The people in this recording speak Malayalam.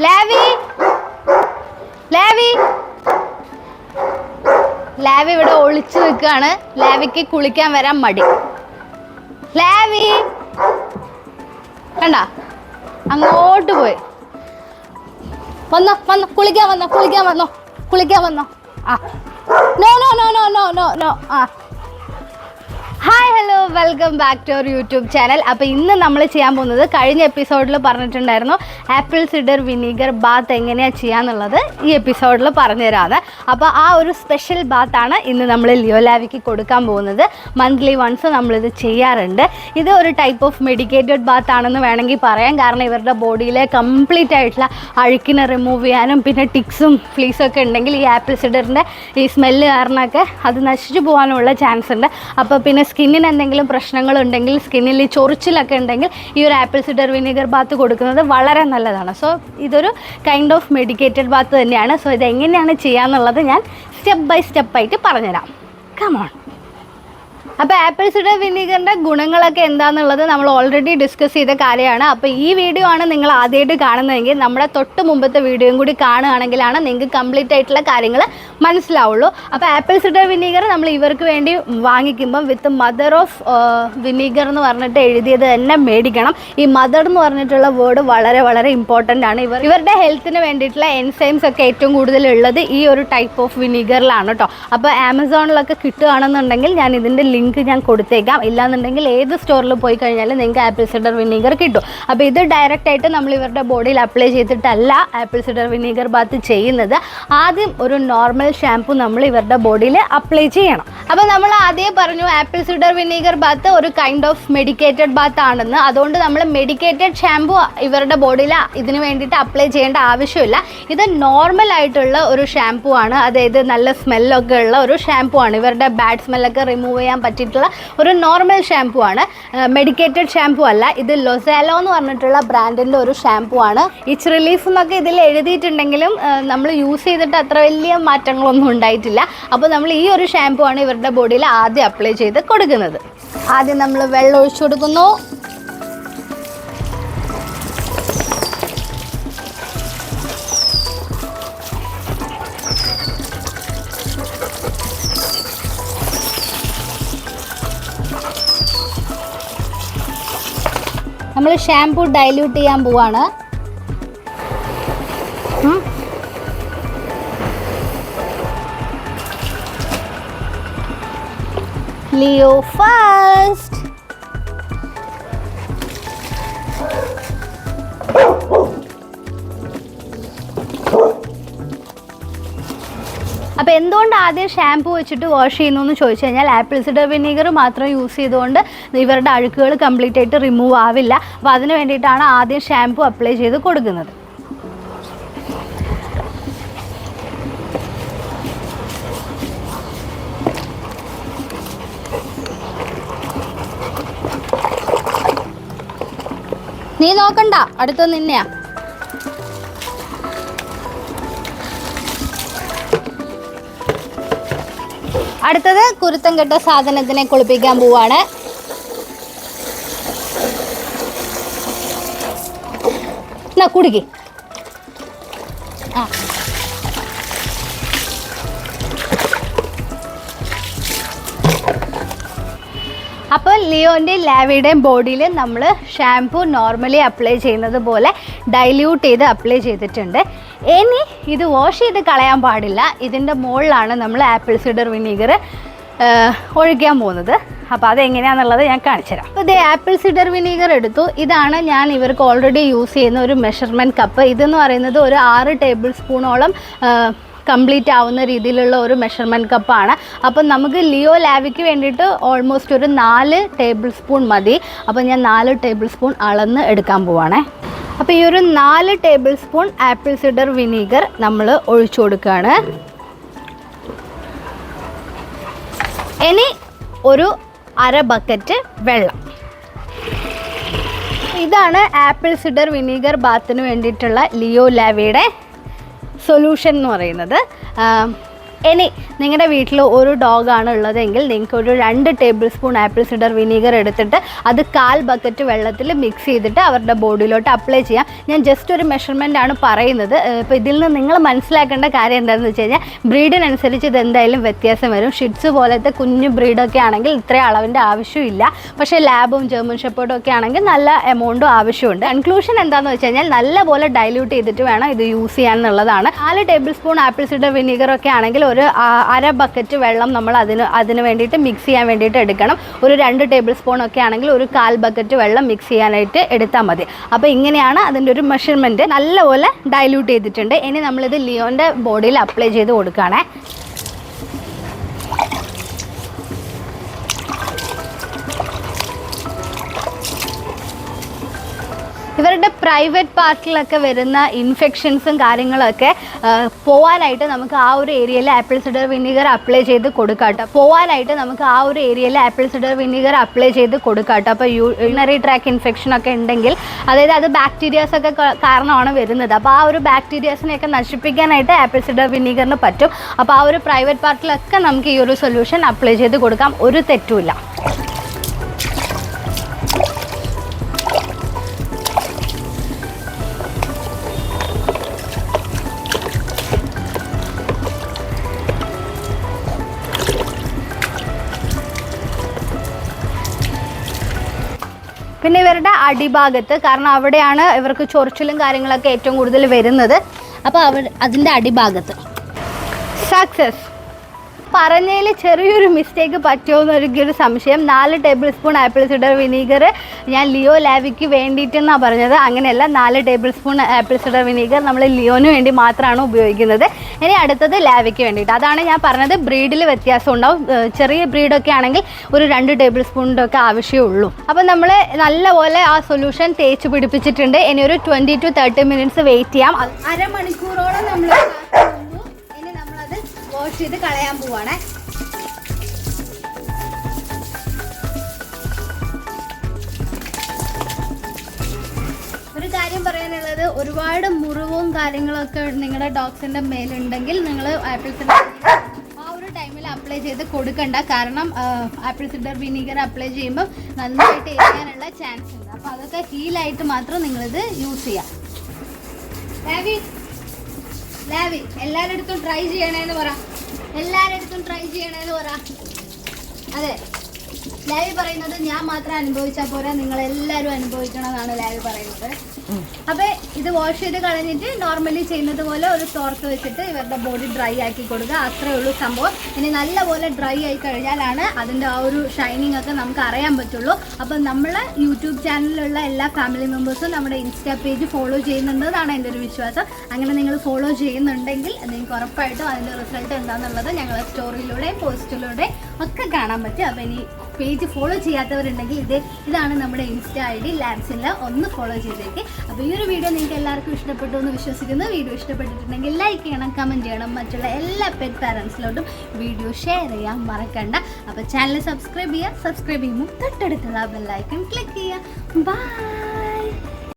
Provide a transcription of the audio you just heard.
ലാവി. ലാവി. ലാവി ഇവിടെ ഒളിച്ചു നിൽക്കുകയാണ്. ലാവിക്ക് കുളിക്കാൻ വരാൻ മടി. ലാവി. കണ്ട? അങ്ങോട്ട് പോയി. വന്നോ വന്നോ കുളിക്കാൻ വന്നോ കുളിക്കാൻ വന്നോ കുളിക്കാൻ വന്നോ. ആ. No no no no no no ആ. Hi hello welcome back to our YouTube channel അപ്പോൾ ഇന്ന് നമ്മൾ ചെയ്യാൻ പോകുന്നത് കഴിഞ്ഞ എപ്പിസോഡിൽ പറഞ്ഞിട്ടുണ്ടായിരുന്നു ആപ്പിൾ സിഡർ വിനീഗർ ബാത്ത് എങ്ങനെയാണ് ചെയ്യാന്നുള്ളത്. ഈ എപ്പിസോഡിൽ പറഞ്ഞു തരാമെന്ന് അപ്പോൾ ആ ഒരു സ്പെഷ്യൽ ബാത്താണ് ഇന്ന് നമ്മൾ ലിയോലാവിക്ക് കൊടുക്കാൻ പോകുന്നത്. മന്ത്ലി വൺസ് നമ്മളിത് ചെയ്യാറുണ്ട്. ഇത് ഒരു ടൈപ്പ് ഓഫ് മെഡിക്കേറ്റഡ് ബാത്ത് ആണെന്ന് വേണമെങ്കിൽ പറയാം. കാരണം ഇവരുടെ ബോഡിയിലെ കംപ്ലീറ്റ് ആയിട്ടുള്ള അഴുക്കിനെ റിമൂവ് ചെയ്യാനും പിന്നെ ടിക്സും ഫ്ലീസും ഒക്കെ ഉണ്ടെങ്കിൽ ഈ ആപ്പിൾ സിഡറിന്റെ ഈ സ്മെല്ല് കാരണമൊക്കെ അത് നശിച്ചു പോകാനുള്ള ചാൻസ് ഉണ്ട്. അപ്പോൾ പിന്നെ സ്കിന്നിന് എന്തെങ്കിലും പ്രശ്നങ്ങളുണ്ടെങ്കിൽ സ്കിന്നിൽ ഈ ചൊറിച്ചിലൊക്കെ ഉണ്ടെങ്കിൽ ഈ ഒരു ആപ്പിൾ സിഡർ വിനീഗർ ബാത്ത് കൊടുക്കുന്നത് വളരെ നല്ലതാണ്. സോ ഇതൊരു കൈൻഡ് ഓഫ് മെഡിക്കേറ്റഡ് ബാത്ത് തന്നെയാണ്. സോ ഇത് എങ്ങനെയാണ് ചെയ്യാന്നുള്ളത് ഞാൻ സ്റ്റെപ്പ് ബൈ സ്റ്റെപ്പായിട്ട് പറഞ്ഞുതരാം. കമോൺ അപ്പോൾ ആപ്പിൾ സിഡർ വിനീഗറിന്റെ ഗുണങ്ങളൊക്കെ എന്താണെന്നുള്ളത് നമ്മൾ ഓൾറെഡി ഡിസ്കസ് ചെയ്ത കാര്യമാണ്. അപ്പോൾ ഈ വീഡിയോ ആണ് നിങ്ങൾ ആദ്യമായിട്ട് കാണുന്നതെങ്കിൽ നമ്മുടെ തൊട്ട് മുമ്പത്തെ വീഡിയോയും കൂടി കാണുകയാണെങ്കിലാണ് നിങ്ങൾക്ക് കംപ്ലീറ്റ് ആയിട്ടുള്ള കാര്യങ്ങൾ മനസ്സിലാവുള്ളൂ. അപ്പോൾ ആപ്പിൾ സിഡർ വിനീഗർ നമ്മൾ ഇവർക്ക് വേണ്ടി വാങ്ങിക്കുമ്പം വിത്ത് മദർ ഓഫ് വിനീഗർ എന്ന് പറഞ്ഞിട്ട് എഴുതിയത് തന്നെ മേടിക്കണം. ഈ മദർ എന്ന് പറഞ്ഞിട്ടുള്ള വേർഡ് വളരെ വളരെ ഇമ്പോർട്ടന്റ് ആണ്. ഇവർ ഇവരുടെ ഹെൽത്തിന് വേണ്ടിയിട്ടുള്ള എൻസൈംസ് ഒക്കെ ഏറ്റവും കൂടുതൽ ഉള്ളത് ഈ ഒരു ടൈപ്പ് ഓഫ് വിനീഗറിലാണ് കേട്ടോ. അപ്പോൾ ആമസോണിലൊക്കെ കിട്ടുകയാണെന്നുണ്ടെങ്കിൽ ഞാൻ ഇതിന്റെ ലിങ്ക് ഞാൻ കൊടുത്തേക്കാം. ഇല്ലാന്നുണ്ടെങ്കിൽ ഏത് സ്റ്റോറിൽ പോയി കഴിഞ്ഞാലും നിങ്ങൾക്ക് ആപ്പിൾ സിഡർ വിനീഗർ കിട്ടും. അപ്പോൾ ഇത് ഡയറക്റ്റ് ആയിട്ട് നമ്മൾ ഇവരുടെ ബോഡിയിൽ അപ്ലൈ ചെയ്തിട്ടല്ല ആപ്പിൾ സിഡർ വിനീഗർ ബാത്ത് ചെയ്യുന്നത്. ആദ്യം ഒരു നോർമൽ ഷാംപൂ നമ്മൾ ഇവരുടെ ബോഡിയിൽ അപ്ലൈ ചെയ്യണം. അപ്പോൾ നമ്മൾ ആദ്യം പറഞ്ഞു ആപ്പിൾ സിഡർ വിനീഗർ ബാത്ത് ഒരു കൈൻഡ് ഓഫ് മെഡിക്കേറ്റഡ് ബാത്ത് ആണെന്ന്. അതുകൊണ്ട് നമ്മൾ മെഡിക്കേറ്റഡ് ഷാമ്പു ഇവരുടെ ബോഡിയിൽ ഇതിന് വേണ്ടിയിട്ട് അപ്ലൈ ചെയ്യേണ്ട ആവശ്യമില്ല. ഇത് നോർമൽ ആയിട്ടുള്ള ഒരു ഷാമ്പു ആണ്. അതായത് നല്ല സ്മെല്ലൊക്കെ ഉള്ള ഒരു ഷാമ്പു ആണ്. ഇവരുടെ ബാഡ് സ്മെല്ലൊക്കെ റിമൂവ് ചെയ്യാൻ പറ്റിയിട്ടുള്ള ഒരു നോർമൽ ഷാമ്പു ആണ്. മെഡിക്കേറ്റഡ് ഷാമ്പു അല്ല. ഇത് ലൊസാലോ എന്ന് പറഞ്ഞിട്ടുള്ള ബ്രാൻഡിന്റെ ഒരു ഷാമ്പു ആണ്. ഇച്ച് റിലീഫ് എന്നൊക്കെ ഇതിൽ എഴുതിയിട്ടുണ്ടെങ്കിലും നമ്മൾ യൂസ് ചെയ്തിട്ട് അത്ര വലിയ മാറ്റങ്ങളൊന്നും ഉണ്ടായിട്ടില്ല. അപ്പോൾ നമ്മൾ ഈ ഒരു ഷാമ്പു ആണ് ഇവരുടെ ബോഡിയിൽ ആദ്യം അപ്ലൈ ചെയ്ത് കൊടുക്കുന്നത്. ആദ്യം നമ്മൾ വെള്ളം ഒഴിച്ചു കൊടുക്കുന്നു. നമ്മൾ ഷാംപൂ ഡൈല്യൂട്ട് ചെയ്യാൻ പോവാണ്. Leo first. അപ്പോൾ എന്തുകൊണ്ട് ആദ്യം ഷാംപൂ വെച്ചിട്ട് വാഷ് ചെയ്യുന്നു എന്ന് ചോദിച്ചു കഴിഞ്ഞാൽ ആപ്പിൾ സിഡർ വിനീഗർ മാത്രം യൂസ് ചെയ്തുകൊണ്ട് ഇവരുടെ അഴുക്കുകൾ കംപ്ലീറ്റ് ആയിട്ട് റിമൂവ് ആവില്ല അപ്പോൾ അതിന് വേണ്ടിയിട്ടാണ് ആദ്യം ഷാംപൂ അപ്ലൈ ചെയ്ത് കൊടുക്കുന്നത് നീ നോക്കണ്ട അടുത്ത് നിന്നെയാ അടുത്തത് കുരുത്തം കെട്ട സാധനത്തിനെ കുളിപ്പിക്കാൻ പോവാണ്. എന്നാ കുടിക്ക്. ആ. അപ്പോൾ ലിയോന്റെയും ലാവിയുടെയും ബോഡിയിൽ നമ്മൾ ഷാംപൂ നോർമലി അപ്ലൈ ചെയ്യുന്നത് പോലെ ഡൈല്യൂട്ട് ചെയ്ത് അപ്ലൈ ചെയ്തിട്ടുണ്ട്. ഇനി ഇത് വാഷ് ചെയ്ത് കളയാൻ പാടില്ല. ഇതിന്റെ മുകളിലാണ് നമ്മൾ ആപ്പിൾ സിഡർ വിനീഗർ ഒഴിക്കാൻ പോകുന്നത്. അപ്പോൾ അതെങ്ങനെയാണെന്നുള്ളത് ഞാൻ കാണിച്ചുതരാം അപ്പോൾ ഇതേ ആപ്പിൾ സിഡർ വിനീഗർ എടുത്തു. ഇതാണ് ഞാൻ ഇവർക്ക് ഓൾറെഡി യൂസ് ചെയ്യുന്ന ഒരു മെഷർമെന്റ് കപ്പ് ഇതെന്ന് പറയുന്നത് ഒരു ആറ് ടേബിൾ സ്പൂണോളം കംപ്ലീറ്റ് ആവുന്ന രീതിയിലുള്ള ഒരു മെഷർമെന്റ് കപ്പാണ് അപ്പം നമുക്ക് ലിയോ ലാവിക്ക് വേണ്ടിയിട്ട് ഓൾമോസ്റ്റ് ഒരു നാല് ടേബിൾ സ്പൂൺ മതി. അപ്പോൾ ഞാൻ നാല് ടേബിൾ സ്പൂൺ അളന്ന് എടുക്കാൻ പോവാണേ. അപ്പോൾ ഈ ഒരു നാല് tablespoon apple cider vinegar നമ്മൾ ഒഴിച്ചു കൊടുക്കുകയാണ് ഇനി ഒരു അര ബക്കറ്റ് വെള്ളം. ഇതാണ് ആപ്പിൾ സിഡർ വിനീഗർ ബാത്തിന് വേണ്ടിയിട്ടുള്ള ലിയോ ലാവിയുടെ സൊല്യൂഷൻ എന്ന് പറയുന്നത്. ഇനി നിങ്ങളുടെ വീട്ടിൽ ഒരു ഡോഗാണ് ഉള്ളതെങ്കിൽ നിങ്ങൾക്ക് ഒരു രണ്ട് tablespoon apple cider vinegar എടുത്തിട്ട് അത് കാൽ ബക്കറ്റ് വെള്ളത്തിൽ മിക്സ് ചെയ്തിട്ട് അവരുടെ ബോഡിയിലോട്ട് അപ്ലൈ ചെയ്യാം. ഞാൻ ജസ്റ്റ് ഒരു മെഷർമെന്റ് ആണ് പറയുന്നത്. ഇപ്പോൾ ഇതിൽ നിന്ന് നിങ്ങൾ മനസ്സിലാക്കേണ്ട കാര്യം എന്താണെന്ന് വെച്ച് കഴിഞ്ഞാൽ ബ്രീഡിനനുസരിച്ച് ഇത് എന്തായാലും വ്യത്യാസം വരും. ഷിഡ്സ് പോലത്തെ കുഞ്ഞു ബ്രീഡൊക്കെ ആണെങ്കിൽ ഇത്രയും അളവിന്റെ ആവശ്യമില്ല പക്ഷേ ലാബും ജർമ്മൻ ഷെപ്പേർഡും ഒക്കെ ആണെങ്കിൽ നല്ല എമൗണ്ടും ആവശ്യമുണ്ട്. കൺക്ലൂഷൻ എന്താണെന്ന് വെച്ച് കഴിഞ്ഞാൽ നല്ലപോലെ ഡൈല്യൂട്ട് ചെയ്തിട്ട് വേണം ഇത് യൂസ് ചെയ്യാൻ എന്നുള്ളതാണ്. നാല് tablespoon apple cider vinegar ഒക്കെ ആണെങ്കിൽ ഒരു അര ബക്കറ്റ് വെള്ളം നമ്മൾ അതിന് അതിന് വേണ്ടിയിട്ട് മിക്സ് ചെയ്യാൻ വേണ്ടിയിട്ട് എടുക്കണം. ഒരു രണ്ട് ടേബിൾ സ്പൂൺ ഒക്കെ ആണെങ്കിൽ ഒരു കാൽ ബക്കറ്റ് വെള്ളം മിക്സ് ചെയ്യാനായിട്ട് എടുത്താൽ മതി. അപ്പോൾ ഇങ്ങനെയാണ് അതിന്റെ ഒരു മെഷർമെന്റ് നല്ലപോലെ ഡൈല്യൂട്ട് ചെയ്തിട്ടുണ്ട്. ഇനി നമ്മളിത് ലിയോന്റെ ബോഡിയിൽ അപ്ലൈ ചെയ്ത് കൊടുക്കുകയാണേ. ഇവരുടെ പ്രൈവറ്റ് പാർട്ടിലൊക്കെ വരുന്ന ഇൻഫെക്ഷൻസും കാര്യങ്ങളൊക്കെ പോവാനായിട്ട് നമുക്ക് ആ ഒരു ഏരിയയിൽ ആപ്പിൾ സിഡർ വിനീഗർ അപ്ലൈ ചെയ്ത് കൊടുക്കാട്ടോ. പോവാനായിട്ട് നമുക്ക് ആ ഒരു ഏരിയയിൽ ആപ്പിൾ സിഡർ വിനീഗർ അപ്ലൈ ചെയ്ത് കൊടുക്കാട്ടോ. അപ്പോൾ യൂണറി ട്രാക്ക് ഇൻഫെക്ഷൻ ഒക്കെ ഉണ്ടെങ്കിൽ അതായത് അത് ബാക്ടീരിയാസ് ഒക്കെ കാരണമാണ് വരുന്നത്. അപ്പോൾ ആ ഒരു ബാക്ടീരിയാസിനെയൊക്കെ നശിപ്പിക്കാനായിട്ട് ആപ്പിൾ സിഡർ വിനീഗറിന് പറ്റും. അപ്പോൾ ആ ഒരു പ്രൈവറ്റ് പാർട്ടിലൊക്കെ നമുക്ക് ഈ ഒരു സൊല്യൂഷൻ അപ്ലൈ ചെയ്ത് കൊടുക്കാം. ഒരു തെറ്റുമില്ല. പിന്നെ ഇവരുടെ അടിഭാഗത്ത് കാരണം അവിടെയാണ് ഇവർക്ക് ചൊറിച്ചിലും കാര്യങ്ങളൊക്കെ ഏറ്റവും കൂടുതൽ വരുന്നത്. അപ്പോൾ അവർ അതിന്റെ അടിഭാഗത്ത്. സക്സസ് പറഞ്ഞതിൽ ചെറിയൊരു മിസ്റ്റേക്ക് പറ്റുമോ എന്നൊരു സംശയം. നാല് tablespoon apple cider vinegar ഞാൻ ലിയോ ലാവിക്ക് വേണ്ടിയിട്ടെന്നാണ് പറഞ്ഞത്. അങ്ങനെയല്ല നാല് tablespoon apple cider vinegar നമ്മൾ ലിയോന് വേണ്ടി മാത്രമാണ് ഉപയോഗിക്കുന്നത്. ഇനി അടുത്തത് ലാവിക്ക് വേണ്ടിയിട്ട്. അതാണ് ഞാൻ പറഞ്ഞത് ബ്രീഡിൽ വ്യത്യാസം ഉണ്ടാവും. ചെറിയ ബ്രീഡൊക്കെ ആണെങ്കിൽ ഒരു രണ്ട് ടേബിൾ സ്പൂണിന്റെ ഒക്കെ ആവശ്യമേ ഉള്ളൂ. അപ്പോൾ നമ്മൾ നല്ലപോലെ ആ സൊല്യൂഷൻ തേച്ച് പിടിപ്പിച്ചിട്ടുണ്ട്. ഇനി ഒരു twenty to thirty minutes wait ചെയ്യാം. അരമണിക്കൂറോളം നമ്മൾ വാഷ് ചെയ്ത് കളയാൻ പോവാണ്. ഒരു കാര്യം പറയാനുള്ളത് ഒരുപാട് മുറിവും കാര്യങ്ങളൊക്കെ നിങ്ങളുടെ ഡോഗ്സിന്റെ മേലുണ്ടെങ്കിൽ നിങ്ങൾ ആപ്പിൾ സിഡർ ആ ഒരു ടൈമിൽ അപ്ലൈ ചെയ്ത് കൊടുക്കണ്ട. കാരണം ആപ്പിൾ സിഡർ വിനീഗർ അപ്ലൈ ചെയ്യുമ്പോൾ നന്നായിട്ട് എരിയാനുള്ള ചാൻസ് ഉണ്ട്. അപ്പോൾ അതൊക്കെ ഹീലായിട്ട് മാത്രം നിങ്ങളിത് യൂസ് ചെയ്യാം. ലാവി ലാവി എല്ലാവരുടെ അടുത്തും ട്രൈ ചെയ്യണേന്ന് പറ. എല്ലാവരുടെ അടുത്തും ട്രൈ ചെയ്യണേന്ന് പറ. അതെ. ലാവി പറയുന്നത് ഞാൻ മാത്രം അനുഭവിച്ചാൽ പോരാ നിങ്ങൾ എല്ലാവരും അനുഭവിക്കണം എന്നാണ് ലാവി പറയുന്നത്. അപ്പൊ ഇത് വാഷ് ചെയ്ത് കളഞ്ഞിട്ട് നോർമലി ചെയ്യുന്നത് പോലെ ഒരു തോർത്ത് വെച്ചിട്ട് ഇവരുടെ ബോഡി ഡ്രൈ ആക്കി കൊടുക്കുക. അത്രേ ഉള്ളൂ സംഭവം. ഇനി നല്ലപോലെ ഡ്രൈ ആയി കഴിഞ്ഞാലാണ് അതിന്റെ ആ ഒരു ഷൈനിങ് ഒക്കെ നമുക്ക് അറിയാൻ പറ്റുള്ളൂ. അപ്പം നമ്മളെ യൂട്യൂബ് ചാനലിലുള്ള എല്ലാ ഫാമിലി മെമ്പേഴ്സും നമ്മുടെ ഇൻസ്റ്റാ പേജ് ഫോളോ ചെയ്യുന്നുണ്ടെന്നാണ് എന്റെ ഒരു വിശ്വാസം. അങ്ങനെ നിങ്ങൾ ഫോളോ ചെയ്യുന്നുണ്ടെങ്കിൽ നിങ്ങൾക്ക് ഉറപ്പായിട്ടും അതിന്റെ റിസൾട്ട് എന്താണെന്നുള്ളത് ഞങ്ങളെ സ്റ്റോറിയിലൂടെയും പോസ്റ്റിലൂടെയും ഒക്കെ കാണാൻ പറ്റും. അപ്പോൾ ഇനി പേജ് ഫോളോ ചെയ്യാത്തവരുണ്ടെങ്കിൽ ഇത് ഇതാണ് നമ്മുടെ ഇൻസ്റ്റ ഐ ഡി ലാബ്സില്ല ഒന്ന് ഫോളോ ചെയ്തേക്ക്. അപ്പോൾ ഈ ഒരു വീഡിയോ നിങ്ങൾക്ക് എല്ലാവർക്കും ഇഷ്ടപ്പെട്ടു എന്ന് വിശ്വസിക്കുന്നു. വീഡിയോ ഇഷ്ടപ്പെട്ടിട്ടുണ്ടെങ്കിൽ ലൈക്ക് ചെയ്യണം കമന്റ് ചെയ്യണം. മറ്റുള്ള എല്ലാ പെറ്റ് പാരൻസിലോട്ടും വീഡിയോ ഷെയർ ചെയ്യാൻ മറക്കണ്ട. അപ്പോൾ ചാനൽ സബ്സ്ക്രൈബ് ചെയ്യുക. സബ്സ്ക്രൈബ് ചെയ്യുമ്പോൾ തൊട്ടടുത്തുള്ള ബെല്ലൈക്കൺ ക്ലിക്ക് ചെയ്യുക. ബൈ